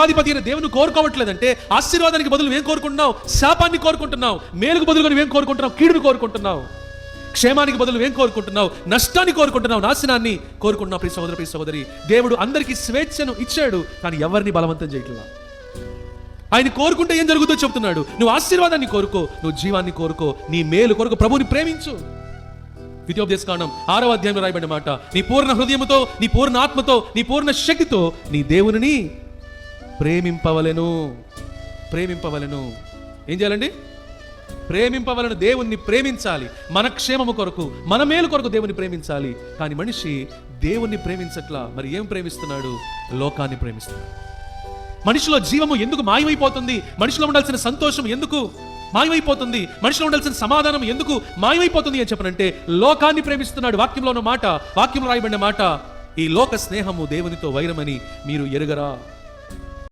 ఆధిపతి అయిన దేవుని కోరుకోవట్లేదంటే ఆశీర్వాదానికి బదులు ఏం కోరుకుంటున్నావు? శాపాన్ని కోరుకుంటున్నావు. మేలుకు బదులుగా నువ్వేం కోరుకుంటున్నావు? కీడును కోరుకుంటున్నావు. క్షేమానికి బదులు ఏం కోరుకుంటున్నావు? నష్టాన్ని కోరుకుంటున్నావు. నాశనాన్ని కోరుకుంటున్నావు. ప్రియ సహోదర ప్రియ సహోదరి దేవుడు అందరికీ స్వేచ్ఛను ఇచ్చాడు కానీ ఎవరిని బలవంతం చేయట్లా ఆయన కోరుకుంటే ఏం జరుగుతుందో చెప్తున్నాడు. నువ్వు ఆశీర్వాదాన్ని కోరుకో నువ్వు జీవాన్ని కోరుకో నీ మేలు కొరకు ప్రభుని ప్రేమించు. ద్వితీయోపదేశ కాండం ఆరవ అధ్యాయంలో రాయబడిన మాట నీ పూర్ణ హృదయముతో నీ పూర్ణ ఆత్మతో నీ పూర్ణ శక్తితో నీ దేవుని ప్రేమింపవలెను. ప్రేమింపవలెను. ఏం చేయాలండి? ప్రేమింపవలను దేవుణ్ణి ప్రేమించాలి. మన క్షేమము కొరకు మన మేలు కొరకు దేవుని ప్రేమించాలి. కానీ మనిషి దేవుణ్ణి ప్రేమించట్లా. మరి ఏం ప్రేమిస్తున్నాడు? లోకాన్ని ప్రేమిస్తున్నాడు. మనిషిలో జీవము ఎందుకు మాయమైపోతుంది? మనిషిలో ఉండాల్సిన సంతోషం ఎందుకు మాయమైపోతుంది? మనిషిలో ఉండాల్సిన సమాధానం ఎందుకు మాయమైపోతుంది అని చెప్పనంటే లోకాన్ని ప్రేమిస్తున్నాడు వాక్యంలో ఉన్న మాట వాక్యంలో రాయబడిన మాట ఈ లోక స్నేహము దేవునితో వైరమని మీరు ఎరుగరా?